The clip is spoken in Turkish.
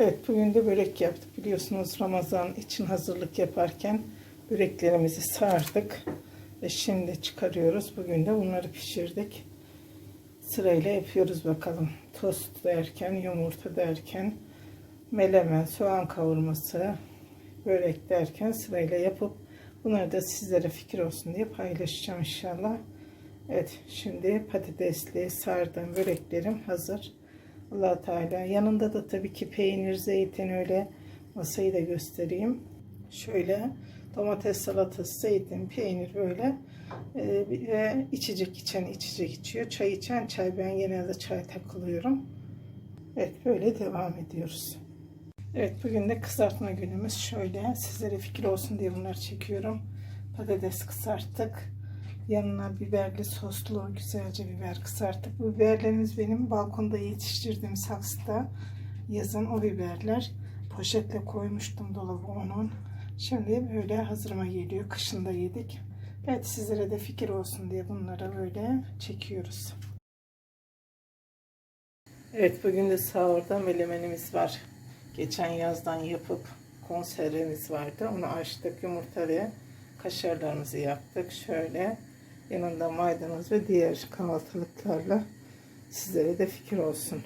Evet bugün de börek yaptık. Biliyorsunuz Ramazan için hazırlık yaparken böreklerimizi sardık. Ve şimdi çıkarıyoruz. Bugün de bunları pişirdik. Sırayla yapıyoruz bakalım. Tost derken, yumurta derken, melemen, soğan kavurması, börek derken sırayla yapıp bunları da sizlere fikir olsun diye paylaşacağım inşallah. Evet şimdi patatesli sardığım böreklerim hazır. Allah Teala yanında da tabii ki peynir, zeytin öyle masayı da göstereyim. Şöyle domates salatası, zeytin, peynir böyle ee, ve içecek içen içecek içiyor. Çay içen çay. Ben genelde çay takılıyorum. Evet böyle devam ediyoruz. Evet bugün de kızartma günümüz. Şöyle sizlere fikir olsun diye bunları çekiyorum. Patates kızarttık. Yanına biberli soslu güzelce biber kızarttık. Bu biberlerimiz benim balkonda yetiştirdiğim saksıda yazın o biberler. Poşetle koymuştum dolaba onun. Şimdi böyle hazırıma geliyor. Kışında yedik. Evet sizlere de fikir olsun diye bunları böyle çekiyoruz. Evet bugün de sahurda melemenimiz var. Geçen yazdan yapıp konservemiz vardı. Onu açtık. Yumurta ve kaşarlarımızı yaptık. Şöyle yanında maydanoz ve diğer kahvaltılıklarla sizlere de fikir olsun.